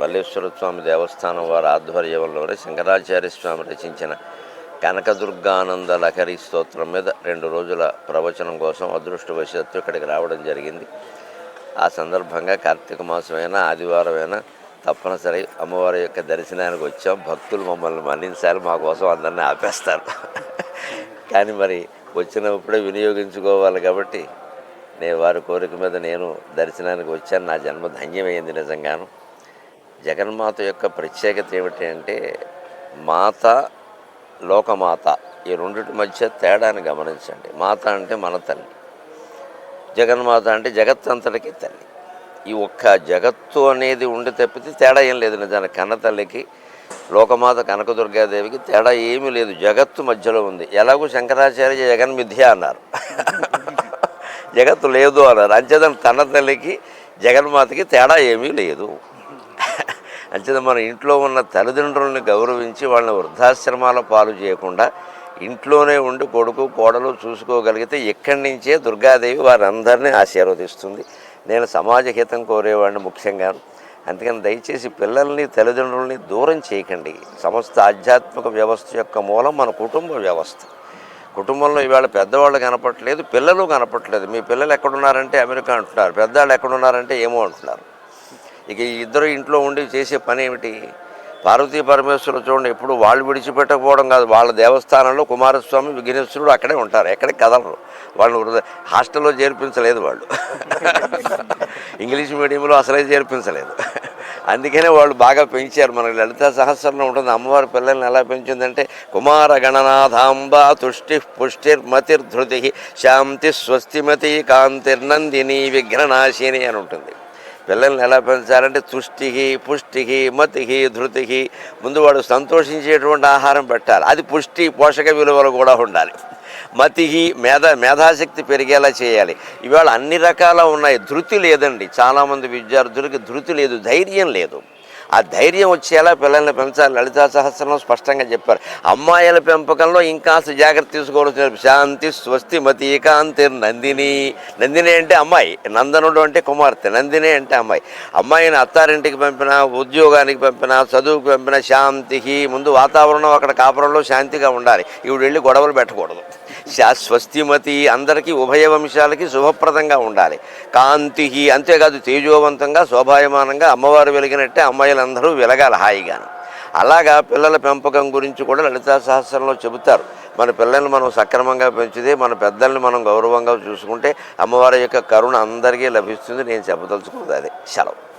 మల్లేశ్వర స్వామి దేవస్థానం వారి ఆధ్వర్యంలోనే శంకరాచార్య స్వామి రచించిన కనకదుర్గానంద లహరి స్తోత్రం మీద రెండు రోజుల ప్రవచనం కోసం అదృష్టవశాత్తు ఇక్కడికి రావడం జరిగింది. ఆ సందర్భంగా కార్తీక మాసమైనా ఆదివారమైనా తప్పనిసరి అమ్మవారి యొక్క దర్శనానికి వచ్చాం. భక్తులు మమ్మల్ని మన్నించాలి మా కోసం అందరినీ ఆపేస్తారు. కానీ మరి వచ్చినప్పుడే వినియోగించుకోవాలి కాబట్టి నేను వారి కోరిక మీద నేను దర్శనానికి వచ్చాను. నా జన్మ ధన్యమైంది నిజంగాను. జగన్మాత యొక్క ప్రత్యేకత ఏమిటి అంటే మాత లోకమాత ఈ రెండిటి మధ్య తేడాని గమనించండి. మాత అంటే మన తల్లి జగన్మాత అంటే జగత్తంతటికి తల్లి. ఈ ఒక్క జగత్తు అనేది ఉండి తప్పితే తేడా ఏం లేదు నిజానికి. కన్న తల్లికి లోకమాత కనకదుర్గాదేవికి తేడా ఏమీ లేదు. జగత్తు మధ్యలో ఉంది. ఎలాగో శంకరాచార్య జగన్ మిథ్య అన్నారు. జగత్తు లేదు అన్నారు. అంచేతన తన తల్లికి జగన్మాతకి తేడా ఏమీ లేదు. అంచేత మన ఇంట్లో ఉన్న తల్లిదండ్రులను గౌరవించి వాళ్ళని వృద్ధాశ్రమాల పాలు చేయకుండా ఇంట్లోనే ఉండి కొడుకు కోడలు చూసుకోగలిగితే ఇక్కడి నుంచే దుర్గాదేవి వారందరినీ ఆశీర్వదిస్తుంది. నేను సమాజ హితం కోరేవాడిని ముఖ్యంగా. అందుకని దయచేసి పిల్లల్ని తల్లిదండ్రుల్ని దూరం చేయకండి. సమస్త ఆధ్యాత్మిక వ్యవస్థ యొక్క మూలం మన కుటుంబ వ్యవస్థ. కుటుంబంలో ఇవాళ పెద్దవాళ్ళు కనపట్లేదు పిల్లలు కనపట్లేదు మీ పిల్లలు ఎక్కడున్నారంటే అమెరికా అంటున్నారు పెద్దవాళ్ళు ఎక్కడున్నారంటే ఏమో అంటున్నారు. ఇక ఇద్దరు ఇంట్లో ఉండి చేసే పని ఏమిటి? పార్వతీ పరమేశ్వరులు చూడండి ఎప్పుడు వాళ్ళు విడిచిపెట్టకపోవడం కాదు. వాళ్ళ దేవస్థానంలో కుమారస్వామి విఘ్నేశ్వరుడు అక్కడే ఉంటారు. ఎక్కడికి కదలరు. వాళ్ళు హాస్టల్లో చేర్పించలేదు వాళ్ళు. ఇంగ్లీష్ మీడియంలో అసలే చేర్పించలేదు. అందుకనే వాళ్ళు బాగా పెంచారు. మనకి లలిత సహస్రంలో ఉంటుంది. అమ్మవారి పిల్లల్ని ఎలా పెంచిందంటే కుమార గణనాథాంబ తుష్టి పుష్టిర్మతిర్ధృతి శాంతి స్వస్తిమతి కాంతిర్నందిని విఘ్ననాశిని అని ఉంటుంది. పిల్లల్ని ఎలా పెంచాలంటే తుష్టికి పుష్టికి మతికి ధృతికి ముందు వాడు సంతోషించేటువంటి ఆహారం పెట్టాలి. అది పుష్టి పోషక విలువలు కూడా ఉండాలి. మతికి మేధ మేధాశక్తి పెరిగేలా చేయాలి. ఇవాళ అన్ని రకాల ఉన్నాయి. ధృతి లేదండి. చాలామంది విద్యార్థులకి ధృతి లేదు ధైర్యం లేదు. ఆ ధైర్యం వచ్చేలా పిల్లల్ని పెంచాలి. లలితా సహస్రం స్పష్టంగా చెప్పారు. అమ్మాయిల పెంపకంలో ఇంకాస్త జాగ్రత్త తీసుకోవాల్సిన శాంతి స్వస్తి మతి కాంతి నందిని. నందిని అంటే అమ్మాయి. నందనుడు అంటే కుమార్తె. నందిని అంటే అమ్మాయి. అమ్మాయిని అత్తారింటికి పంపిన ఉద్యోగానికి పంపిన చదువుకి పంపిన శాంతికి ముందు వాతావరణం అక్కడ కాపురంలో శాంతిగా ఉండాలి. ఇవి వెళ్ళి గొడవలు పెట్టకూడదు. స్వస్తిమతి అందరికీ ఉభయ వంశాలకి శుభప్రదంగా ఉండాలి. కాంతి అంతేకాదు తేజోవంతంగా శోభాయమానంగా అమ్మవారు వెలిగినట్టే అమ్మాయిలందరూ వెలగాలి హాయిగాను. అలాగా పిల్లల పెంపకం గురించి కూడా లలితా సహస్రంలో చెబుతారు. మన పిల్లల్ని మనం సక్రమంగా పెంచితే మన పెద్దల్ని మనం గౌరవంగా చూసుకుంటే అమ్మవారి యొక్క కరుణ అందరికీ లభిస్తుంది. నేను చెప్పదలుచుకున్నది అది. సెలవు.